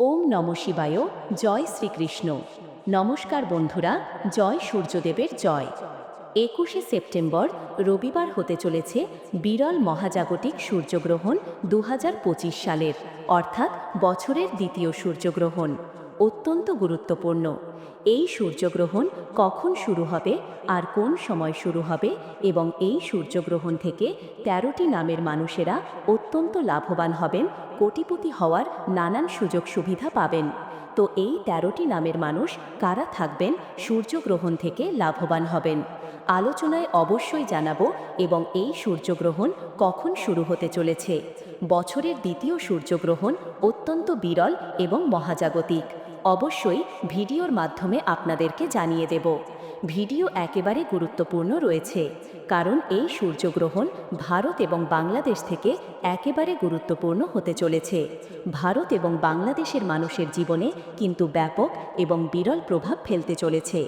ওম নম শিবায়, জয় শ্রীকৃষ্ণ। নমস্কার বন্ধুরা, জয় সূর্যদেবের জয়। একুশে সেপ্টেম্বর, রবিবার হতে চলেছে বিরল মহাজাগতিক সূর্যগ্রহণ দু হাজার পঁচিশ সালের, অর্থাৎ বছরের দ্বিতীয় সূর্যগ্রহণ। অত্যন্ত গুরুত্বপূর্ণ। এই সূর্যগ্রহণ কখন শুরু হবে, আর কোন সময় শুরু হবে, এবং এই সূর্যগ্রহণ থেকে তেরোটি নামের মানুষেরা অত্যন্ত লাভবান হবেন, কোটিপতি হওয়ার নানান সুযোগ সুবিধা পাবেন। তো এই তেরোটি নামের মানুষ কারা থাকবেন, সূর্যগ্রহণ থেকে লাভবান হবেন? আলোচনায় অবশ্যই জানাব, এবং এই সূর্যগ্রহণ কখন শুরু হতে চলেছে? বছরের দ্বিতীয় সূর্যগ্রহণ অত্যন্ত বিরল এবং মহাজাগতিক। অবশ্যই ভিডিওর মাধ্যমে আপনাদেরকে জানিয়ে দেব। ভিডিও একেবারে গুরুত্বপূর্ণ রয়েছে। কারণ এই সূর্যগ্রহণ ভারত এবং বাংলাদেশ থেকে একেবারে গুরুত্বপূর্ণ হতে চলেছে। ভারত এবং বাংলাদেশের মানুষের জীবনে কিন্তু ব্যাপক এবং বিরল প্রভাব ফেলতে চলেছে।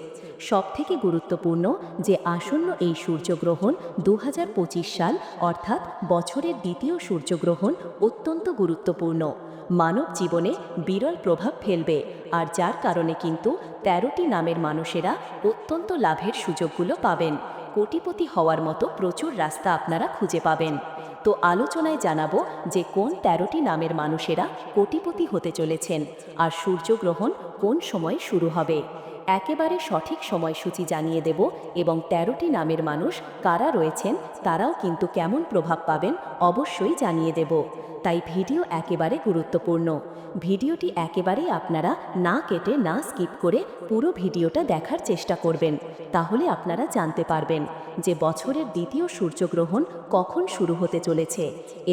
সবথেকে গুরুত্বপূর্ণ যে আসন্ন এই সূর্যগ্রহণ দু হাজার পঁচিশ সাল, অর্থাৎ বছরের দ্বিতীয় সূর্যগ্রহণ, অত্যন্ত গুরুত্বপূর্ণ। মানব জীবনে বিরল প্রভাব ফেলবে, আর যার কারণে কিন্তু তেরোটি নামের মানুষেরা অত্যন্ত লাভের সুযোগগুলো পাবেন। কোটিপতি হওয়ার মতো প্রচুর রাস্তা আপনারা খুঁজে পাবেন। তো আলোচনায় জানাব যে কোন তেরোটি নামের মানুষেরা কোটিপতি হতে চলেছেন আর সূর্যগ্রহণ কোন সময় শুরু হবে। একেবারে সঠিক সময়সূচি জানিয়ে দেব এবং তেরোটি নামের মানুষ কারা রয়েছেন তারাও কিন্তু কেমন প্রভাব পাবেন অবশ্যই জানিয়ে দেব। তাই ভিডিও একেবারে গুরুত্বপূর্ণ। ভিডিওটি একেবারেই আপনারা না কেটে, না স্কিপ করে পুরো ভিডিওটা দেখার চেষ্টা করবেন। তাহলে আপনারা জানতে পারবেন যে বছরের দ্বিতীয় সূর্যগ্রহণ কখন শুরু হতে চলেছে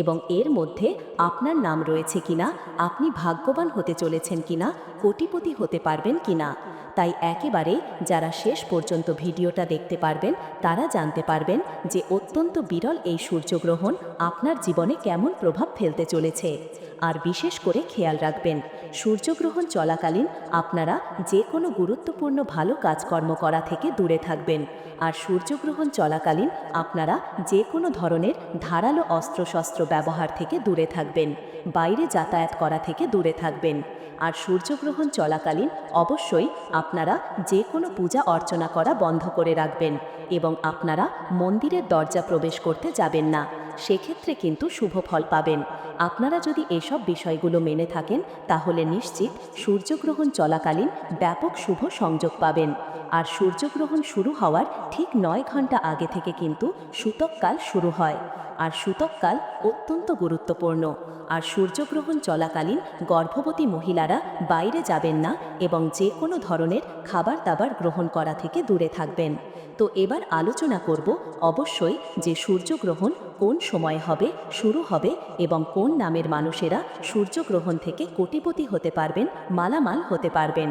এবং এর মধ্যে আপনার নাম রয়েছে কিনা, আপনি ভাগ্যবান হতে চলেছেন কিনা, কোটিপতি হতে পারবেন কিনা। তাই একেবারে যারা শেষ পর্যন্ত ভিডিওটা দেখতে পারবেন, তারা জানতে পারবেন যে অত্যন্ত বিরল এই সূর্যগ্রহণ আপনার জীবনে কেমন প্রভাব ফেলতে চলেছে। আর বিশেষ করে খেয়াল রাখবেন, সূর্যগ্রহণ চলাকালীন আপনারা যে কোনো গুরুত্বপূর্ণ ভালো কাজকর্ম করা থেকে দূরে থাকবেন। আর সূর্যগ্রহণ চলাকালীন আপনারা যে কোনো ধরনের ধারালো অস্ত্রশস্ত্র ব্যবহার থেকে দূরে থাকবেন, বাইরে যাতায়াত করা থেকে দূরে থাকবেন। আর সূর্যগ্রহণ চলাকালীন অবশ্যই আপনারা যে কোনো পূজা অর্চনা করা বন্ধ করে রাখবেন এবং আপনারা মন্দিরের দরজা প্রবেশ করতে যাবেন না। সেক্ষেত্রে কিন্তু শুভ ফল পাবেন। আপনারা যদি এসব বিষয়গুলো মেনে থাকেন, তাহলে নিশ্চিত সূর্যগ্রহণ চলাকালীন ব্যাপক শুভ সংযোগ পাবেন। আর সূর্যগ্রহণ শুরু হওয়ার ঠিক নয় ঘণ্টা আগে থেকে কিন্তু সূতককাল শুরু হয়। আর সূতককাল অত্যন্ত গুরুত্বপূর্ণ। আর সূর্যগ্রহণ চলাকালীন গর্ভবতী মহিলারা বাইরে যাবেন না এবং যে কোনো ধরনের খাবার দাবার গ্রহণ করা থেকে দূরে থাকবেন। তো এবার আলোচনা করব অবশ্যই যে সূর্যগ্রহণ কোন সময় হবে, শুরু হবে এবং কোন নামের মানুষেরা সূর্যগ্রহণ থেকে কোটিপতি হতে পারবেন, মালামাল হতে পারবেন।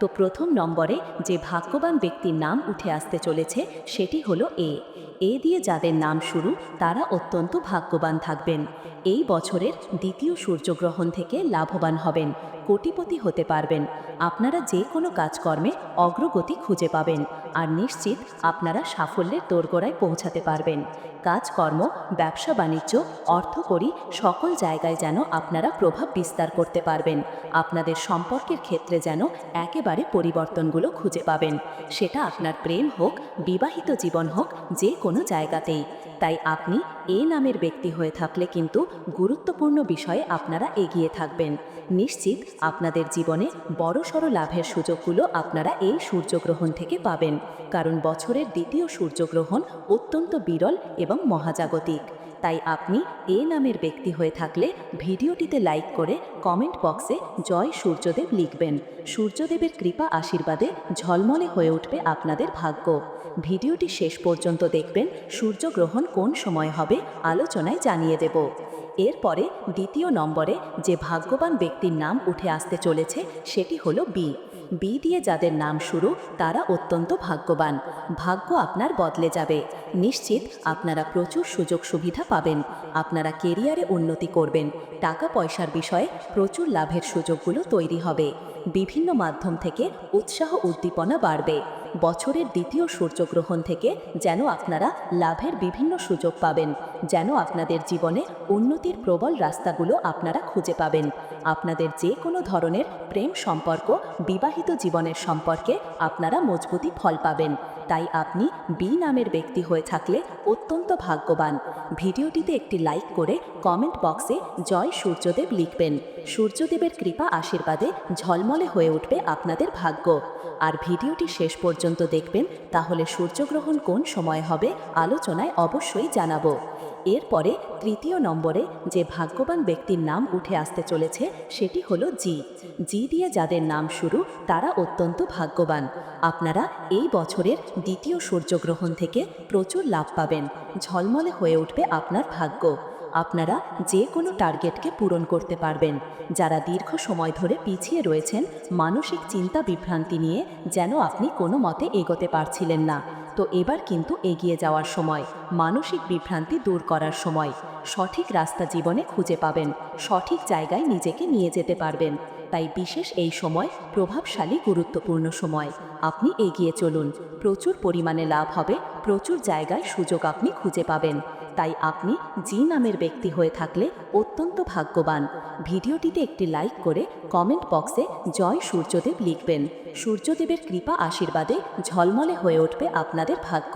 তো প্রথম নম্বরে যে ভাগ্যবান ব্যক্তির নাম উঠে আসতে চলেছে, সেটি হলো এ। এ দিয়ে যাদের নাম শুরু, তারা অত্যন্ত ভাগ্যবান থাকবেন। এই বছরের দ্বিতীয় সূর্যগ্রহণ থেকে লাভবান হবেন, কোটিপতি হতে পারবেন। আপনারা যে কোনো কাজকর্মে অগ্রগতি খুঁজে পাবেন, আর নিশ্চিত আপনারা সাফল্যের দোরগোড়ায় পৌঁছাতে পারবেন। কাজকর্ম ব্যবসা বাণিজ্য, অর্থকরী সকল জায়গায় যেন আপনারা প্রভাব বিস্তার করতে পারবেন। আপনাদের সম্পর্কের ক্ষেত্রে যেন একেবারে পরিবর্তনগুলো খুঁজে পাবেন। সেটা আপনার প্রেম হোক, বিবাহিত জীবন হোক, যে কোনো জায়গাতেই। তাই আপনি এ নামের ব্যক্তি হয়ে থাকলে কিন্তু গুরুত্বপূর্ণ বিষয়ে আপনারা এগিয়ে থাকবেন। নিশ্চিত আপনাদের জীবনে বড় বড়সড় লাভের সুযোগগুলো আপনারা এই সূর্যগ্রহণ থেকে পাবেন। কারণ বছরের দ্বিতীয় সূর্যগ্রহণ অত্যন্ত বিরল এবং মহাজাগতিক। তাই আপনি এ নামের ব্যক্তি হয়ে থাকলে ভিডিওটিতে লাইক করে কমেন্ট বক্সে জয় সূর্যদেব লিখবেন। সূর্যদেবের কৃপা আশীর্বাদে ঝলমলে হয়ে উঠবে আপনাদের ভাগ্য। ভিডিওটি শেষ পর্যন্ত দেখবেন সূর্যগ্রহণ কোন সময় হবে আলোচনায় জানিয়ে দেব। এরপরে দ্বিতীয় নম্বরে যে ভাগ্যবান ব্যক্তির নাম উঠে আসতে চলেছে, সেটি হলো বি। বি দিয়ে যাদের নাম শুরু, তারা অত্যন্ত ভাগ্যবান। ভাগ্য আপনার বদলে যাবে। নিশ্চিত আপনারা প্রচুর সুযোগ সুবিধা পাবেন। আপনারা কেরিয়ারে উন্নতি করবেন। টাকা পয়সার বিষয়ে প্রচুর লাভের সুযোগগুলো তৈরি হবে। বিভিন্ন মাধ্যম থেকে উৎসাহ উদ্দীপনা বাড়বে। বছরের দ্বিতীয় সূর্যগ্রহণ থেকে যেন আপনারা লাভের বিভিন্ন সুযোগ পাবেন, যেন আপনাদের জীবনে উন্নতির প্রবল রাস্তাগুলো আপনারা খুঁজে পাবেন। আপনাদের যে কোনো ধরনের প্রেম সম্পর্ক, বিবাহিত জীবনের সম্পর্কে আপনারা মজবুতি ফল পাবেন। তাই আপনি বি নামের ব্যক্তি হয়ে থাকলে অত্যন্ত ভাগ্যবান। ভিডিওটিতে একটি লাইক করে কমেন্ট বক্সে জয় সূর্যদেব লিখবেন। সূর্যদেবের কৃপা আশীর্বাদে ঝলমলে হয়ে উঠবে আপনাদের ভাগ্য। আর ভিডিওটি শেষ পর্যন্ত দেখবেন, তাহলে সূর্যগ্রহণ কোন সময় হবে আলোচনায় অবশ্যই জানাব। এরপরে তৃতীয় নম্বরে যে ভাগ্যবান ব্যক্তির নাম উঠে আসতে চলেছে, সেটি হলো জি। জি দিয়ে যাদের নাম শুরু, তারা অত্যন্ত ভাগ্যবান। আপনারা এই বছরের দ্বিতীয় সূর্যগ্রহণ থেকে প্রচুর লাভ পাবেন। ঝলমলে হয়ে উঠবে আপনার ভাগ্য। আপনারা যে কোনো টার্গেটকে পূরণ করতে পারবেন। যারা দীর্ঘ সময় ধরে পিছিয়ে রয়েছেন, মানসিক চিন্তা বিভ্রান্তি নিয়ে যেন আপনি কোনো মতে এগোতে পারছিলেন না। তো এবার কিন্তু এগিয়ে যাওয়ার সময়, মানসিক বিভ্রান্তি দূর করার সময়, সঠিক রাস্তা জীবনে খুঁজে পাবেন, সঠিক জায়গায় নিজেকে নিয়ে যেতে পারবেন। তাই বিশেষ এই সময় প্রভাবশালী, গুরুত্বপূর্ণ সময়। আপনি এগিয়ে চলুন, প্রচুর পরিমাণে লাভ হবে, প্রচুর জায়গায় সুযোগ আপনি খুঁজে পাবেন। তাই আপনি জি নামের ব্যক্তি হয়ে থাকলে অত্যন্ত ভাগ্যবান। ভিডিওটিতে একটি লাইক করে কমেন্ট বক্সে জয় সূর্যদেব লিখবেন। সূর্যদেবের কৃপা আশীর্বাদে ঝলমলে হয়ে উঠবে আপনাদের ভাগ্য।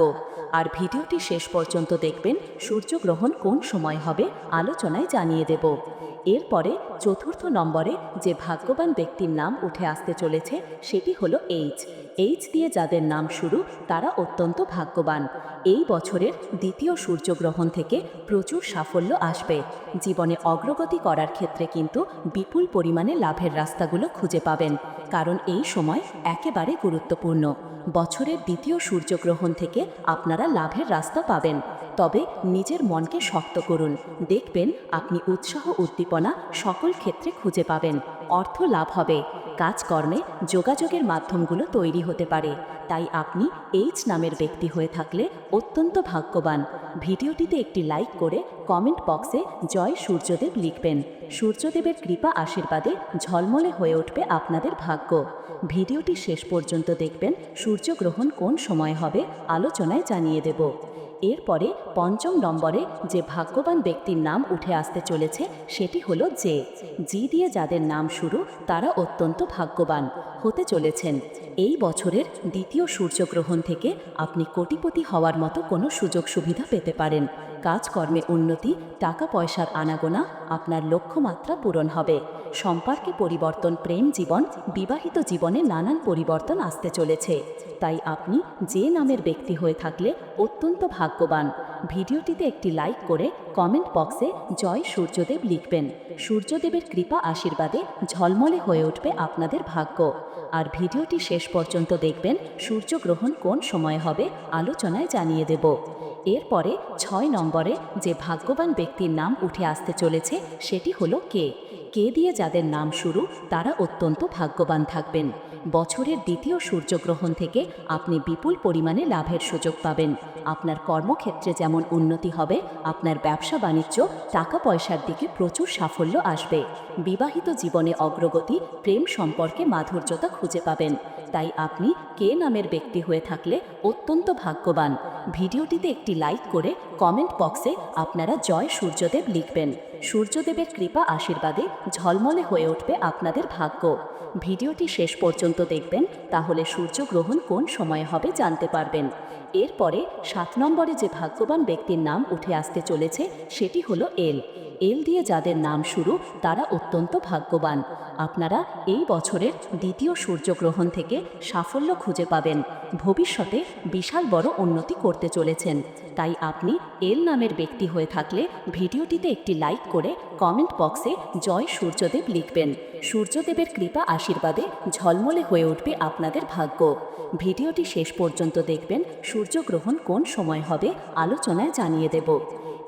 আর ভিডিওটি শেষ পর্যন্ত দেখবেন সূর্যগ্রহণ কোন সময় হবে আলোচনায় জানিয়ে দেব। এরপরে চতুর্থ নম্বরে যে ভাগ্যবান ব্যক্তির নাম উঠে আসতে চলেছে, সেটি হলো এইচ এইচ দিয়ে যাদের নাম শুরু, তারা অত্যন্ত ভাগ্যবান। এই বছরের দ্বিতীয় সূর্যগ্রহণ থেকে প্রচুর সাফল্য আসবে। জীবনে অগ্রগতি করার ক্ষেত্রে কিন্তু বিপুল পরিমাণে লাভের রাস্তাগুলো খুঁজে পাবেন, কারণ এই সময় একেবারে গুরুত্বপূর্ণ। বছরের দ্বিতীয় সূর্যগ্রহণ থেকে আপনারা লাভের রাস্তা পাবেন। তবে নিজের মনকে শক্ত করুন। দেখবেন আপনি উৎসাহ, উদ্দীপনা সকল ক্ষেত্রে খুঁজে পাবেন। অর্থ লাভ হবে। কাজকর্মে যোগাযোগের মাধ্যমগুলো তৈরি হতে পারে। তাই আপনি এইচ নামের ব্যক্তি হয়ে থাকলে অত্যন্ত ভাগ্যবান। ভিডিওটিতে একটি লাইক করে কমেন্ট বক্সে জয় সূর্যদেব লিখবেন। সূর্যদেবের কৃপা আশীর্বাদে ঝলমলে হয়ে উঠবে আপনাদের ভাগ্য। ভিডিওটি শেষ পর্যন্ত দেখবেন। সূর্যগ্রহণ কোন সময় হবে? আলোচনায় জানিয়ে দেব। এরপরে পঞ্চম নম্বরে যে ভাগ্যবান ব্যক্তির নাম উঠে আসতে চলেছে, সেটি হলো জে জি দিয়ে যাদের নাম শুরু, তারা অত্যন্ত ভাগ্যবান হতে চলেছেন। এই বছরের দ্বিতীয় সূর্যগ্রহণ থেকে আপনি কোটিপতি হওয়ার মতো কোনো সুযোগ সুবিধা পেতে পারেন। কাজকর্মে উন্নতি, টাকা পয়সার আনাগোনা আপনার লক্ষ্যমাত্রা পূরণ হবে। সম্পর্কে পরিবর্তন, প্রেম জীবন, বিবাহিত জীবনে নানান পরিবর্তন আসতে চলেছে। তাই আপনি যে নামের ব্যক্তি হয়ে থাকলে অত্যন্ত ভাগ্যবান। ভিডিওটিতে একটি লাইক করে কমেন্ট বক্সে জয় সূর্যদেব লিখবেন। সূর্যদেবের কৃপা আশীর্বাদে ঝলমলে হয়ে উঠবে আপনাদের ভাগ্য। আর ভিডিওটি শেষ পর্যন্ত দেখবেন সূর্যগ্রহণ কোন সময় হবে আলোচনায় জানিয়ে দেব। এরপরে ছয় নম্বরে যে ভাগ্যবান ব্যক্তির নাম উঠে আসতে চলেছে সেটি হলো কে। কে দিয়ে যাদের নাম শুরু তারা অত্যন্ত ভাগ্যবান থাকবেন। বছরের দ্বিতীয় সূর্যগ্রহণ থেকে আপনি বিপুল পরিমাণে লাভের সুযোগ পাবেন। আপনার কর্মক্ষেত্রে যেমন উন্নতি হবে, আপনার ব্যবসা বাণিজ্য টাকা পয়সার দিকে প্রচুর সাফল্য আসবে। বিবাহিত জীবনে অগ্রগতি, প্রেম সম্পর্কে মাধুর্যতা খুঁজে পাবেন। তাই আপনি কে নামের ব্যক্তি হয়ে থাকলে অত্যন্ত ভাগ্যবান। ভিডিওটিতে একটি লাইক করে কমেন্ট বক্সে আপনারা জয় সূর্যদেব লিখবেন। সূর্যদেবের কৃপা আশীর্বাদে ঝলমলে হয়ে উঠবে আপনাদের ভাগ্য। ভিডিওটি শেষ পর্যন্ত দেখবেন, তাহলে সূর্যগ্রহণ কোন সময়ে হবে জানতে পারবেন। এরপরে সাত নম্বরে যে ভাগ্যবান ব্যক্তির নাম উঠে আসতে চলেছে, সেটি হলো এল। এল দিয়ে যাদের নাম শুরু, তারা অত্যন্ত ভাগ্যবান। আপনারা এই বছরের দ্বিতীয় সূর্যগ্রহণ থেকে সাফল্য খুঁজে পাবেন। ভবিষ্যতে বিশাল বড় উন্নতি করতে চলেছেন। তাই আপনি এল নামের ব্যক্তি হয়ে থাকলে ভিডিওটিতে একটি লাইক করে কমেন্ট বক্সে জয় সূর্যদেব লিখবেন। সূর্যদেবের কৃপা আশীর্বাদে ঝলমলে হয়ে উঠবে আপনাদের ভাগ্য। ভিডিওটি শেষ পর্যন্ত দেখবেন। সূর্যগ্রহণ কোন সময় হবে আলোচনায় জানিয়ে দেব।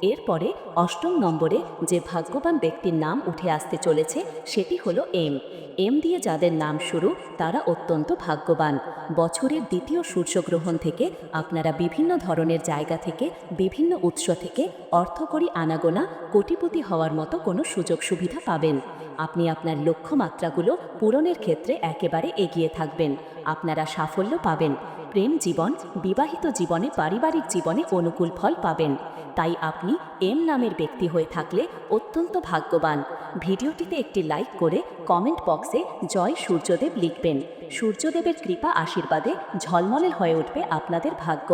এরপরে অষ্টম নম্বরে যে ভাগ্যবান ব্যক্তির নাম উঠে আসতে চলেছে, সেটি হলো এম। এম দিয়ে যাদের নাম শুরু, তারা অত্যন্ত ভাগ্যবান। বছরের দ্বিতীয় সূর্যগ্রহণ থেকে আপনারা বিভিন্ন ধরনের জায়গা থেকে, বিভিন্ন উৎস থেকে অর্থকরী আনাগোনা, কোটিপতি হওয়ার মতো কোনো সুযোগ সুবিধা পাবেন। আপনি আপনার লক্ষ্যমাত্রাগুলো পূরণের ক্ষেত্রে একেবারে এগিয়ে থাকবেন। আপনারা সাফল্য পাবেন। প্রেম জীবন, বিবাহিত জীবনে পারিবারিক জীবনে অনুকূল ফল পাবেন। তাই আপনি এম নামের ব্যক্তি হয়ে থাকলে অত্যন্ত ভাগ্যবান। ভিডিওটিতে একটি লাইক করে কমেন্ট বক্সে জয় সূর্যদেব লিখবেন। সূর্যদেবের কৃপা আশীর্বাদে ঝলমলে হয়ে উঠবে আপনাদের ভাগ্য।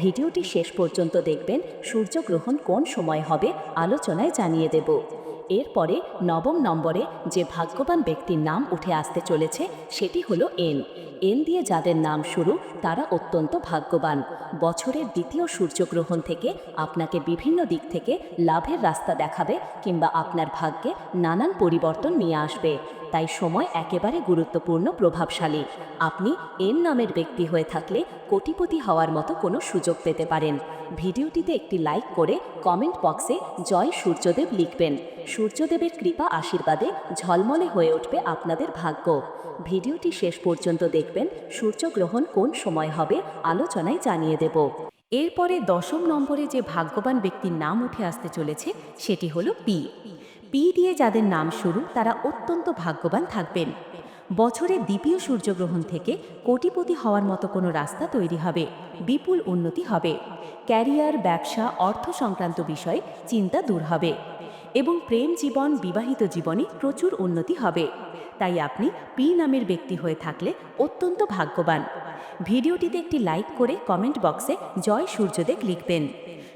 ভিডিওটি শেষ পর্যন্ত দেখবেন সূর্যগ্রহণ কোন সময় হবে আলোচনায় জানিয়ে দেব। এরপরে নবম নম্বরে যে ভাগ্যবান ব্যক্তির নাম উঠে আসতে চলেছে, সেটি হলো এন এন দিয়ে যাদের নাম শুরু, তারা অত্যন্ত ভাগ্যবান। বছরের দ্বিতীয় সূর্যগ্রহণ থেকে আপনাকে বিভিন্ন দিক থেকে লাভের রাস্তা দেখাবে কিংবা আপনার ভাগ্যে নানান পরিবর্তন নিয়ে আসবে। তাই সময় একেবারে গুরুত্বপূর্ণ, প্রভাবশালী। আপনি এন নামের ব্যক্তি হয়ে থাকলে কোটিপতি হওয়ার মতো কোনো সুযোগ পেতে পারেন। ভিডিওটিতে একটি লাইক করে কমেন্ট বক্সে জয় সূর্যদেব লিখবেন। সূর্যদেবের কৃপা আশীর্বাদে ঝলমলে হয়ে উঠবে আপনাদের ভাগ্য। ভিডিওটি শেষ পর্যন্ত দেখবেন সূর্যগ্রহণ কোন সময় হবে আলোচনায় জানিয়ে দেব। এরপরে দশম নম্বরে যে ভাগ্যবান ব্যক্তির নাম উঠে আসতে চলেছে সেটি হলো পি। পি দিয়ে যাদের নাম শুরু, তারা অত্যন্ত ভাগ্যবান থাকবেন। বছরে দ্বিতীয় সূর্যগ্রহণ থেকে কোটিপতি হওয়ার মতো কোনো রাস্তা তৈরি হবে, বিপুল উন্নতি হবে। ক্যারিয়ার, ব্যবসা, অর্থ সংক্রান্ত বিষয়ে চিন্তা দূর হবে। এবং প্রেম জীবন বিবাহিত জীবনে প্রচুর উন্নতি হবে। তাই আপনি পি নামের ব্যক্তি হয়ে থাকলে অত্যন্ত ভাগ্যবান। ভিডিওটিতে একটি লাইক করে কমেন্ট বক্সে জয় সূর্যদেব লিখবেন।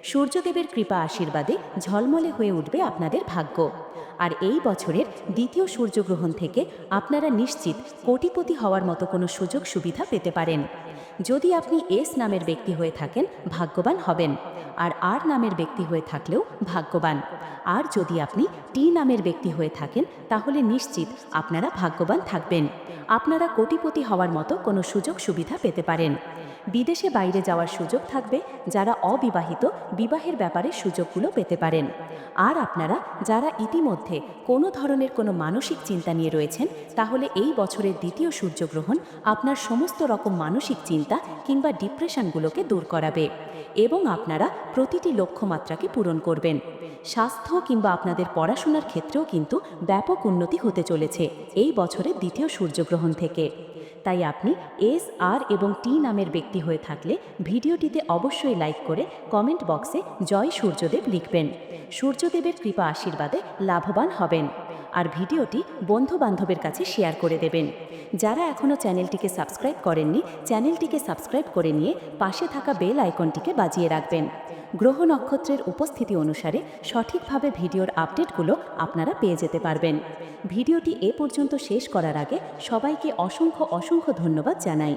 সূর্যদেবের কৃপা আশীর্বাদে ঝলমলে হয়ে উঠবে আপনাদের ভাগ্য। আর এই বছরের দ্বিতীয় সূর্যগ্রহণ থেকে আপনারা নিশ্চিত কোটিপতি হওয়ার মতো কোনো সুযোগ সুবিধা পেতে পারেন। যদি আপনি এস নামের ব্যক্তি হয়ে থাকেন, ভাগ্যবান হবেন। আর আর নামের ব্যক্তি হয়ে থাকলেও ভাগ্যবান। আর যদি আপনি টি নামের ব্যক্তি হয়ে থাকেন, তাহলে নিশ্চিত আপনারা ভাগ্যবান থাকবেন। আপনারা কোটিপতি হওয়ার মতো কোনো সুযোগ সুবিধা পেতে পারেন। বিদেশে বাইরে যাওয়ার সুযোগ থাকবে যারা অবিবাহিত বিবাহের ব্যাপারে সুযোগগুলো পেতে পারেন। আর আপনারা যারা ইতিমধ্যে কোনো ধরনের কোনো মানসিক চিন্তা নিয়ে রয়েছেন, তাহলে এই বছরের দ্বিতীয় সূর্যগ্রহণ আপনার সমস্ত রকম মানসিক চিন্তা কিংবা ডিপ্রেশনগুলোকে দূর করাবে এবং আপনারা প্রতিটি লক্ষ্যমাত্রাকে পূরণ করবেন। স্বাস্থ্য কিংবা আপনাদের পড়াশোনার ক্ষেত্রেও কিন্তু ব্যাপক উন্নতি হতে চলেছে এই বছরের দ্বিতীয় সূর্যগ্রহণ থেকে। তাই আপনি এস, আর এবং টি নামের ব্যক্তি হয়ে থাকলে ভিডিওটিতে অবশ্যই লাইক করে কমেন্ট বক্সে জয় সূর্যদেব লিখবেন। সূর্যদেবের কৃপা আশীর্বাদে লাভবান হবেন। আর ভিডিওটি বন্ধু বান্ধবের কাছে শেয়ার করে দেবেন। যারা এখনও চ্যানেলটিকে সাবস্ক্রাইব করেননি, চ্যানেলটিকে সাবস্ক্রাইব করে নিয়ে পাশে থাকা বেল আইকনটিকে বাজিয়ে রাখবেন। গ্রহ নক্ষত্রের উপস্থিতি অনুসারে সঠিকভাবে ভিডিওর আপডেটগুলো আপনারা পেয়ে যেতে পারবেন। ভিডিওটি এ পর্যন্ত শেষ করার আগে সবাইকে অসংখ্য অসংখ্য ধন্যবাদ জানাই।